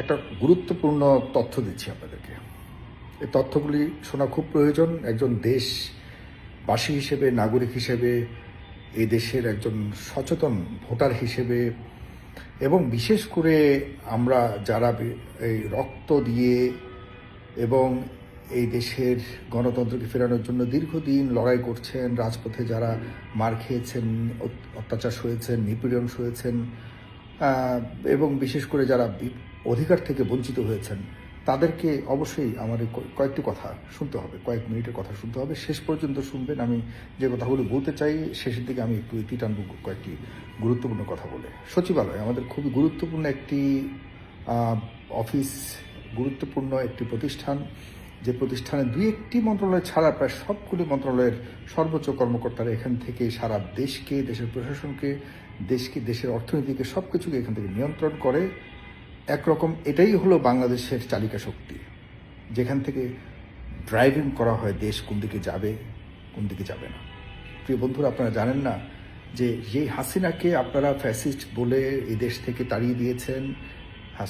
একটা গুরুত্বপূর্ণ তথ্য দিচ্ছি আপনাদেরকে। এই তথ্যগুলি শোনা খুব প্রয়োজন। একজন দেশবাসী হিসেবে, নাগরিক হিসেবে এই দেশের একজন সচেতন ভোটার হিসেবে এবং বিশেষ করে আমরা যারা এই রক্ত দিয়ে এবং এই দেশের গণতন্ত্রকে ফেরানোর জন্য দীর্ঘদিন লড়াই করছেন, রাজপথে যারা মার খেয়েছেন অত্যাচার সয়েছেন, নিপীড়ন সয়েছেন এবং বিশেষ করে যারা অধিকার থেকে বঞ্চিত হয়েছেন, তাদেরকে অবশ্যই আমার কয়েকটি কথা শুনতে হবে, কয়েক মিনিটের কথা শুনতে হবে। শেষ পর্যন্ত শুনবেন, আমি যে কথাগুলো বলতে চাই, শেষের দিকে আমি একটু ইতি টানব কয়েকটি গুরুত্বপূর্ণ কথা বলে। সচিবালয়, আমাদের খুবই গুরুত্বপূর্ণ একটি অফিস, গুরুত্বপূর্ণ একটি প্রতিষ্ঠান। যে প্রতিষ্ঠানে দুই একটি মন্ত্রণালয় ছাড়া প্রায় সবগুলি মন্ত্রণালয়ের সর্বোচ্চ কর্মকর্তারা এখান থেকে সারা দেশকে, দেশের প্রশাসনকে, দেশকে, দেশের অর্থনীতিকে সব কিছুকে এখান থেকে নিয়ন্ত্রণ করে একরকম এটাই হলো বাংলাদেশের চালিকা শক্তি। যেখান থেকে ড্রাইভিং করা হয় দেশ কোন দিকে যাবে, কোন দিকে যাবে না। প্রিয় বন্ধুরা, আপনারা জানেন না যে যেই হাসিনাকে আপনারা ফ্যাসিস্ট বলে এই দেশ থেকে তাড়িয়ে দিয়েছেন।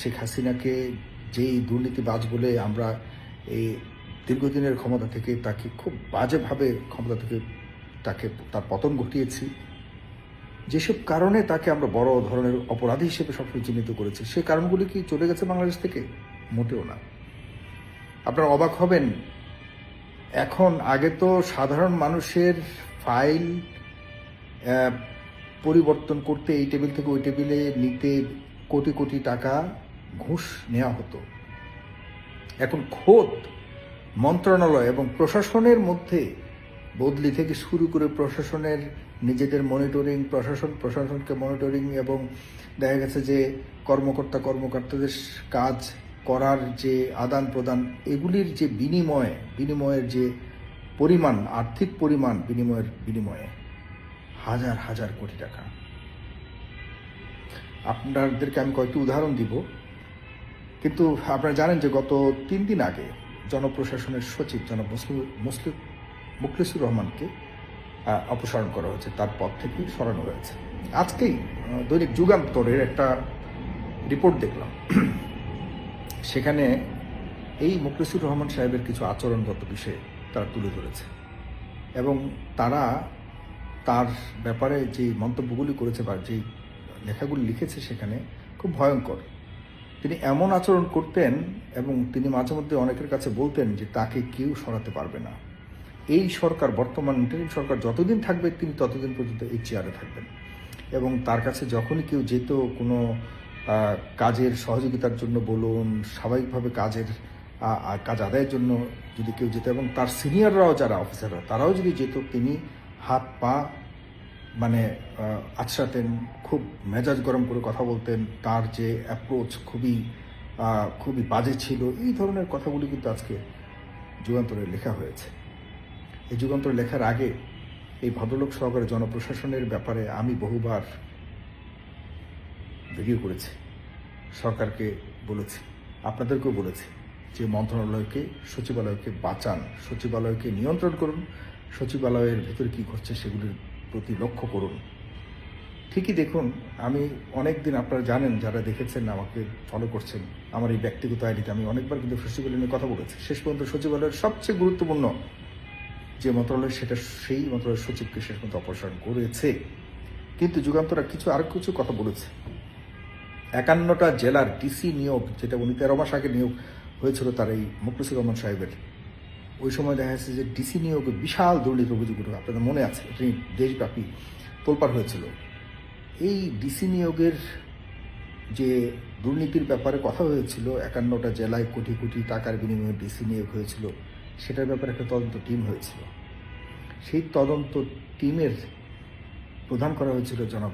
শেখ হাসিনাকে যেই দুর্নীতিবাজ বলে আমরা এই দীর্ঘদিনের ক্ষমতা থেকে তাকে খুব বাজেভাবে ক্ষমতা থেকে তাকে তার পতন ঘটিয়েছি। যেসব কারণে তাকে আমরা বড় ধরনের অপরাধী হিসেবে সবসময় চিহ্নিত করেছি সেই কারণগুলি কি চলে গেছে বাংলাদেশ থেকে? মোটেও না। আপনারা অবাক হবেন, এখন আগে তো সাধারণ মানুষের ফাইল পরিবর্তন করতে এই টেবিল থেকে ওই টেবিলে নিতে কোটি কোটি টাকা ঘুষ নেওয়া হতো। এখন খোদ মন্ত্রণালয় এবং প্রশাসনের মধ্যে বদলি থেকে শুরু করে প্রশাসনের নিজেদের মনিটরিং প্রশাসন, প্রশাসনকে মনিটরিং এবং দেখা গেছে যে কর্মকর্তা, কর্মকর্তাদের কাজ করার যে আদান প্রদান, এগুলির যে বিনিময়, বিনিময়ের যে পরিমাণ, আর্থিক পরিমাণ বিনিময়ের বিনিময়ে হাজার হাজার কোটি টাকা। আপনাদেরকে আমি কয়েকটি উদাহরণ দিব। কিন্তু আপনারা জানেন যে গত তিন দিন আগে জনপ্রশাসনের সচিব জনাব মুসলিম মুসলিম মুখলিসুর রহমানকে অপসারণ করা হয়েছে, তার পদ থেকে সরানো হয়েছে। আজকেই দৈনিক যুগান্তরের একটা রিপোর্ট দেখলাম। সেখানে এই মুখলিসুর রহমান সাহেবের কিছু আচরণগত বিষয়ে তারা তুলে ধরেছে। এবং তারা তার ব্যাপারে যে মন্তব্যগুলি করেছে বা যে লেখাগুলি লিখেছে সেখানে খুব ভয়ঙ্কর। তিনি এমন আচরণ করতেন এবং তিনি মাঝে মধ্যে অনেকের কাছে বলতেন যে তাকে কেউ সরাতে পারবে না। এই সরকার বর্তমান ইন্টারিম সরকার যতদিন থাকবে তিনি ততদিন পর্যন্ত এই চেয়ারে থাকবেন। এবং তার কাছে যখনই কেউ যেত কোনো কাজের সহযোগিতার জন্য বলুন, স্বাভাবিকভাবে কাজের কাজ আদায়ের জন্য যদি কেউ যেত এবং তার সিনিয়ররাও যারা অফিসাররা তারাও যদি যেত, তিনি হাত, পা মানে আছড়াতেন, খুব মেজাজ গরম করে কথা বলতেন, তার যে অ্যাপ্রোচ খুবই খুবই বাজে ছিল, এই ধরনের কথাগুলি কিন্তু আজকে যুগান্তরে লেখা হয়েছে। এই যুগান্তর লেখার আগে এই ভদ্রলোক সহকারে জনপ্রশাসনের ব্যাপারে আমি বহুবার ভিডিও করেছি, সরকারকে বলেছি, আপনাদেরকেও বলেছি যে মন্ত্রণালয়কে, সচিবালয়কে বাঁচান, সচিবালয়কে নিয়ন্ত্রণ করুন, সচিবালয়ের ভেতরে কী ঘটছে সেগুলির প্রতি লক্ষ্য করুন। ঠিকই দেখুন, আমি অনেক দিন আপনারা জানেন, যারা দেখেছেন, আমাকে ফলো করছেন, আমার এই ব্যক্তিগত আইডিতে আমি অনেকবার কিন্তু সচিবালয় নিয়ে কথা বলেছি। শেষ পর্যন্ত সচিবালয়ের সবচেয়ে গুরুত্বপূর্ণ যে মন্ত্রণালয় সেটা সেই মন্ত্রণালয়ের সচিবকে শেষ পর্যন্ত অপসারণ করেছে। কিন্তু যুগান্তরা কিছু আর কিছু কথা বলেছে। একান্নটা জেলার ডিসি নিয়োগ, যেটা উনি তেরো মাস আগে নিয়োগ হয়েছিল তার এই মুখলিসুর রহমান সাহেবের। ওই সময় দেখা যাচ্ছে যে ডিসি নিয়োগে বিশাল দুর্নীতির অভিযোগ উঠে, আপনাদের মনে আছে? এটি দেশব্যাপী তোলপাড় হয়েছিল। এই ডিসি নিয়োগের যে দুর্নীতির ব্যাপারে কথা হয়েছিল, একান্নটা জেলায় কোটি কোটি টাকার বিনিময়ে ডিসি নিয়োগ হয়েছিল। সেটার ব্যাপারে একটা তদন্ত টিম হয়েছিল। সেই তদন্ত টিমের প্রদান করা হয়েছিল জনাব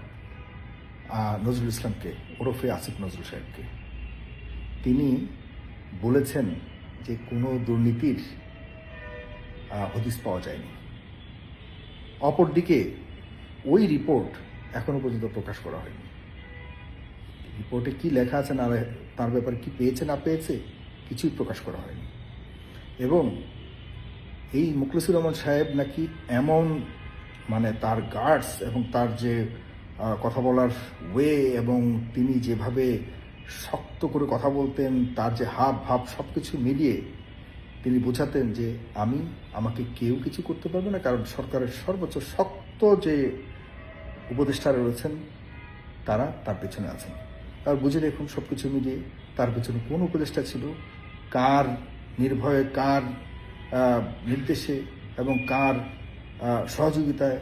নজরুল ইসলামকে, ওরফে আসিফ নজরুল সাহেবকে। তিনি বলেছেন যে কোনো দুর্নীতির হদিস পাওয়া যায়নি। অপরদিকে ওই রিপোর্ট এখনও পর্যন্ত প্রকাশ করা হয়নি। রিপোর্টে কি লেখা আছে না তার ব্যাপারে কি পেয়েছে না পেয়েছে, কিছুই প্রকাশ করা হয়নি। এবং এই মুখলিসুর রহমান সাহেব নাকি এমন মানে তার গার্ডস এবং তার যে কথা বলার ওয়ে এবং তিনি যেভাবে শক্ত করে কথা বলতেন, তার যে হাব ভাব সব কিছু মিলিয়ে তিনি বোঝাতেন যে আমি, আমাকে কেউ কিছু করতে পারবে না, কারণ সরকারের সর্বোচ্চ শক্ত যে উপদেষ্টারা রয়েছেন, তারা তার পেছনে আছেন। আর বুঝে দেখুন সব কিছু মিলিয়ে তার পেছনে কোন উপদেষ্টা ছিল, কার নির্ভয়ে, কার নির্দেশে এবং কার সহযোগিতায়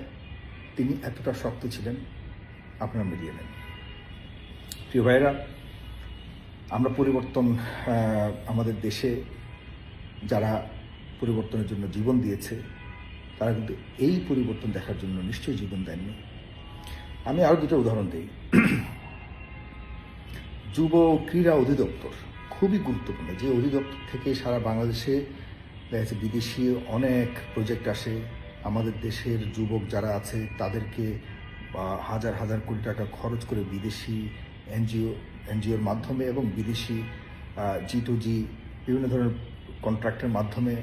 তিনি এতটা শক্ত ছিলেন, আপনারা মিলিয়ে নেন। প্রিয় ভাইরা আমরা পরিবর্তন আমাদের দেশে যারা পরিবর্তনের জন্য জীবন দিয়েছে, তারা কিন্তু এই পরিবর্তন দেখার জন্য নিশ্চয়ই জীবন দেননি। আমি আরও দুটো উদাহরণ দিই। যুব ক্রীড়া অধিদপ্তর খুবই গুরুত্বপূর্ণ। যে অধিদপ্তর থেকে সারা বাংলাদেশে দেখা বিদেশি অনেক প্রজেক্ট আসে। আমাদের দেশের যুবক যারা আছে, তাদেরকে হাজার হাজার কোটি টাকা খরচ করে বিদেশি এনজিও, এনজিওর মাধ্যমে এবং বিদেশি জি টু জি বিভিন্ন ধরনের কন্ট্রাক্টের মাধ্যমে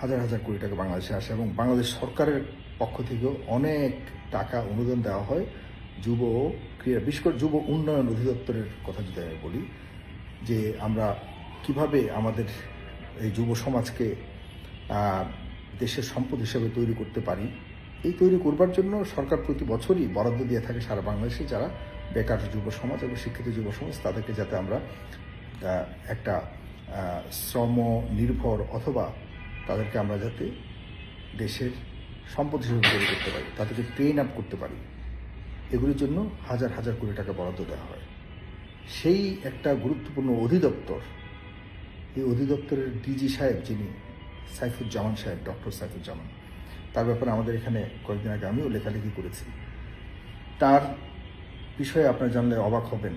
হাজার হাজার কোটি টাকা বাংলাদেশে আসে এবং বাংলাদেশ সরকারের পক্ষ থেকেও অনেক টাকা অনুদান দেওয়া হয় যুব ক্রীড়া, বিশেষ করে যুব উন্নয়ন অধিদপ্তরের কথা যদি আমি বলি, যে আমরা কীভাবে আমাদের এই যুব সমাজকে দেশের সম্পদ হিসেবে তৈরি করতে পারি। এই তৈরি করবার জন্য সরকার প্রতি বছরই বরাদ্দ দিয়ে থাকে সারা বাংলাদেশে যারা বেকার যুব সমাজ এবং শিক্ষিত যুব সমাজ, তাদেরকে যাতে আমরা একটা শ্রম নির্ভর অথবা তাদেরকে আমরা যাতে দেশের সম্পদ হিসেবে তৈরি করতে পারি, তাদেরকে ট্রেন আপ করতে পারি। এগুলির জন্য হাজার হাজার কোটি টাকা বরাদ্দ দেওয়া হয়। সেই একটা গুরুত্বপূর্ণ অধিদপ্তর এই অধিদপ্তরের ডিজি সাহেব, যিনি সাইফুজ্জামান সাহেব, ডক্টর সাইফুজ্জামান, তার ব্যাপারে আমাদের এখানে কয়েকদিন আগে আমিও লেখালেখি করেছি। তার বিষয়ে আপনারা জানলে অবাক হবেন।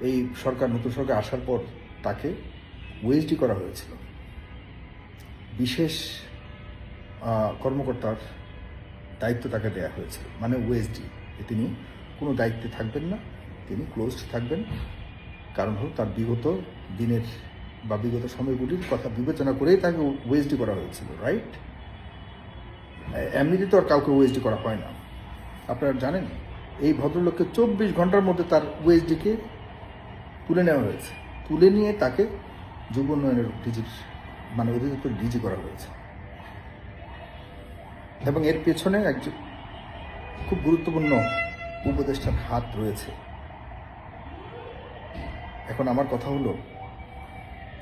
এই সরকার, নতুন সরকার আসার পর তাকে ওএসডি করা হয়েছিল। বিশেষ কর্মকর্তার দায়িত্ব তাকে দেওয়া হয়েছিল। মানে ওএসডি তিনি কোনো দায়িত্বে থাকবেন না, তিনি ক্লোজড থাকবেন। কারণ হল তার বিগত দিনের বা বিগত সময়গুলির কথা বিবেচনা করেই তাকে ওএসডি করা হয়েছিল রাইট এমনিতে তো আর কাউকে ওএসডি করা হয় না। আপনারা জানেন, এই ভদ্রলোককে চব্বিশ ঘণ্টার মধ্যে তার ওএসডিকে তুলে নেওয়া হয়েছে। তুলে নিয়ে তাকে যুব উন্নয়নের ডিজির মানে অধিদপ্তর ডিজি করা হয়েছে। এবং এর পেছনে একজন খুব গুরুত্বপূর্ণ উপদেষ্টার হাত রয়েছে। এখন আমার কথা হলো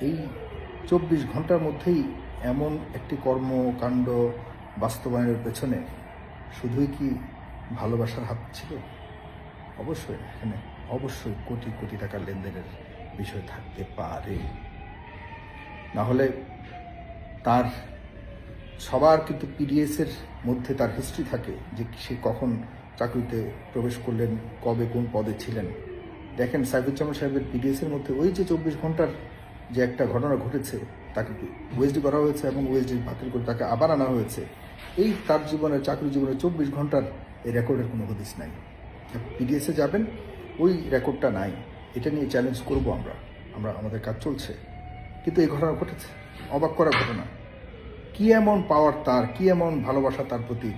এই চব্বিশ ঘণ্টার মধ্যেই এমন একটি কর্মকাণ্ড বাস্তবায়নের পেছনে শুধুই কি ভালোবাসার হাত ছিল? অবশ্যই, এখানে অবশ্যই কোটি কোটি টাকার লেনদেনের বিষয় থাকতে পারে। না হলে তার, সবার কিন্তু পিডিএসের মধ্যে তার হিস্ট্রি থাকে যে সে কখন চাকরিতে প্রবেশ করলেন, কবে কোন পদে ছিলেন। দেখেন সাইফুজ্জামান সাহেবের পিডিএসের মধ্যে ওই যে চব্বিশ ঘণ্টার যে একটা ঘটনা ঘটেছে, তাকে ওএসডি করা হয়েছে এবং ওএসডি বাতিল করে তাকে আবার আনা হয়েছে? এই তার জীবনের চাকরি জীবনের চব্বিশ ঘণ্টার এই রেকর্ডের কোনো হদিস নাই। পিডিএসে যাবেন, ওই রেকর্ডটা নাই। এটা নিয়ে চ্যালেঞ্জ করব আমরা। আমরা, আমাদের কাজ চলছে। কিন্তু এই ঘটনা ঘটেছে। অবাক করা ঘটনা। কি এমন পাওয়ার তার, কি এমন ভালোবাসা তার প্রতি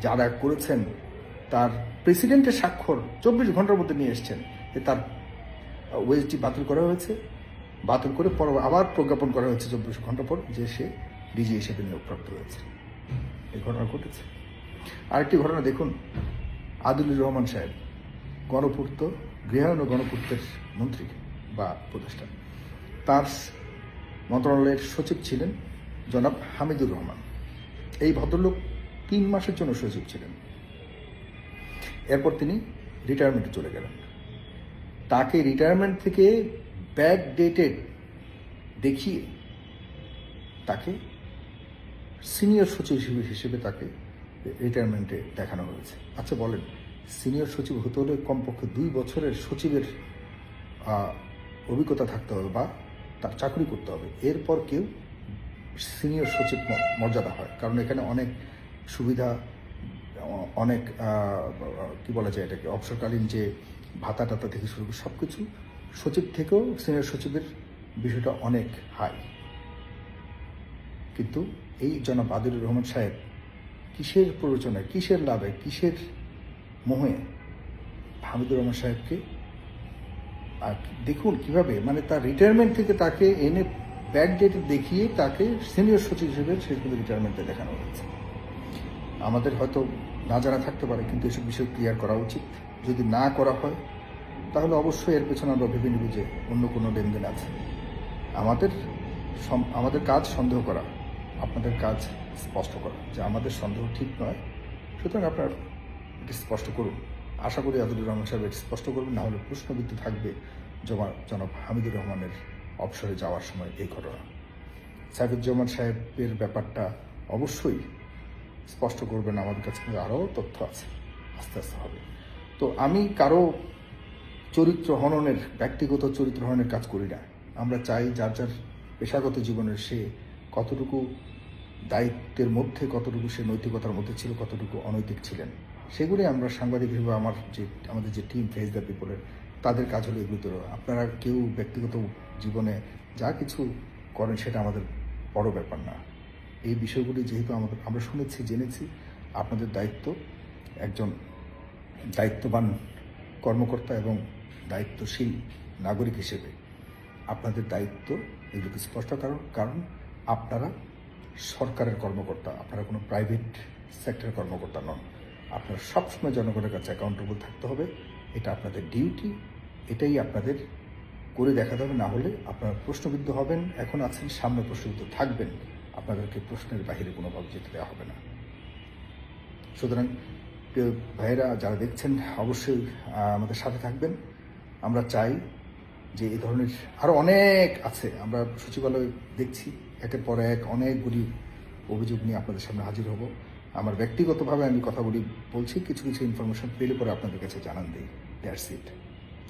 যারা করেছেন, তার প্রেসিডেন্টের স্বাক্ষর চব্বিশ ঘণ্টার মধ্যে নিয়ে এসছেন, যে তার ওয়েসটি বাতিল করা হয়েছে? বাতিল করে পর আবার প্রজ্ঞাপন করা হয়েছে চব্বিশ ঘণ্টা পর, যে সে ডিজি হিসেবে নিয়োগপ্রাপ্ত হয়েছে। এই ঘটনা ঘটেছে। আরেকটি ঘটনা দেখুন। আদিলুর রহমান সাহেব, গণপূর্ত গৃহায়ণ ও গণপূর্তের মন্ত্রী বা উপদেষ্টা তার মন্ত্রণালয়ের সচিব ছিলেন জনাব হামিদুর রহমান। এই ভদ্রলোক তিন মাসের জন্য সচিব ছিলেন। এরপর তিনি রিটায়ারমেন্টে চলে গেলেন। তাকে রিটায়ারমেন্ট থেকে ব্যাক ডেটেড দেখিয়ে তাকে সিনিয়র সচিব হিসেবে তাকে রিটায়ারমেন্টে দেখানো হয়েছে। আচ্ছা বলেন সিনিয়র সচিব হতে হলে কমপক্ষে দুই বছরের সচিবের অভিজ্ঞতা থাকতে হবে বা তার চাকরি করতে হবে। এরপর কেউ সিনিয়র সচিব মর্যাদা হয়। কারণ এখানে অনেক সুবিধা, অনেক কি বলা যায় এটাকে, অবসরকালীন যে ভাতা টাতা থেকে শুরু করে সব কিছু সচিব থেকেও সিনিয়র সচিবের বিষয়টা অনেক হাই। কিন্তু এই জনাব আদিলুর রহমান সাহেব কিসের প্ররোচনায় কিসের লাভে, কিসের মোহে হামিদুর রহমান সাহেবকে আর দেখুন কীভাবে মানে তার রিটায়ারমেন্ট থেকে তাকে এনে ব্যাক ডেট দেখিয়ে তাকে সিনিয়র সচিব হিসেবে শেষ পর্যন্ত রিটায়ারমেন্টে দেখানো হয়েছে। আমাদের হয়তো না জানা থাকতে পারে, কিন্তু এসব বিষয় ক্লিয়ার করা উচিত। যদি না করা হয় তাহলে অবশ্যই এর পেছনে আমরা ভেবে নিব যে অন্য কোনো লেনদেন আছে। আমাদের আমাদের কাজ সন্দেহ করা, আপনাদের কাজ স্পষ্ট করা, যে আমাদের সন্দেহ ঠিক নয়। সুতরাং আপনার এটি স্পষ্ট করুন। আশা করি আদুর রহমান সাহেব এটি স্পষ্ট করবেন না হলে প্রশ্নবিদ্ধ থাকবে জমা, জনাব হামিদুর রহমানের অবসরে যাওয়ার সময় এই ঘটনা। সাইফুজ্জামান সাহেবের ব্যাপারটা অবশ্যই স্পষ্ট করবেন, আমাদের কাছে আরও তথ্য আছে। আস্তে আস্তে হবে। তো আমি কারও চরিত্র হননের, ব্যক্তিগত চরিত্র হননের কাজ করি না। আমরা চাই যার যার পেশাগত জীবনের সে কতটুকু দায়িত্বের মধ্যে, কতটুকু সে নৈতিকতার মধ্যে ছিল, কতটুকু অনৈতিক ছিলেন। সেগুলি আমরা সাংবাদিক হিসেবে আমার যে, আমাদের যে টিম ফেস দ্য পিপলের তাদের কাজ হলো এগুলো তো আপনারা কেউ ব্যক্তিগত জীবনে যা কিছু করেন সেটা আমাদের বড় ব্যাপার না। এই বিষয়গুলি যেহেতু আমাদের, আমরা শুনেছি, জেনেছি, আপনাদের দায়িত্ব একজন দায়িত্ববান কর্মকর্তা এবং দায়িত্বশীল নাগরিক হিসেবে আপনাদের দায়িত্ব এগুলোকে স্পষ্ট কারণ কারণ আপনারা সরকারের কর্মকর্তা, আপনারা কোনো প্রাইভেট সেক্টরের কর্মকর্তা নন। আপনারা সবসময় জনগণের কাছে অ্যাকাউন্টেবল থাকতে হবে, এটা আপনাদের ডিউটি এটাই আপনাদের করে দেখাতে হবে, না হলে আপনারা প্রশ্নবিদ্ধ হবেন, এখন আছেন, সামনে প্রশ্নবিদ্ধ থাকবেন, আপনাদেরকে প্রশ্নের বাইরে কোনোভাবে যেতে দেওয়া হবে না। সুতরাং ভাইয়েরা, যারা দেখছেন, অবশ্যই আমাদের সাথে থাকবেন। আমরা চাই যে এই ধরনের আরও অনেক আছে। আমরা সচিবালয় দেখছি, একের পর এক অনেকগুলি অভিযোগ নিয়ে আপনাদের সামনে হাজির হব। আমার ব্যক্তিগতভাবে আমি কথাগুলি বলি বলছি, কিছু কিছু ইনফরমেশন পেলে পরে আপনাদের কাছে জানান দিই। দ্যাটস ইট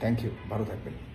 থ্যাংক ইউ ভালো থাকবেন।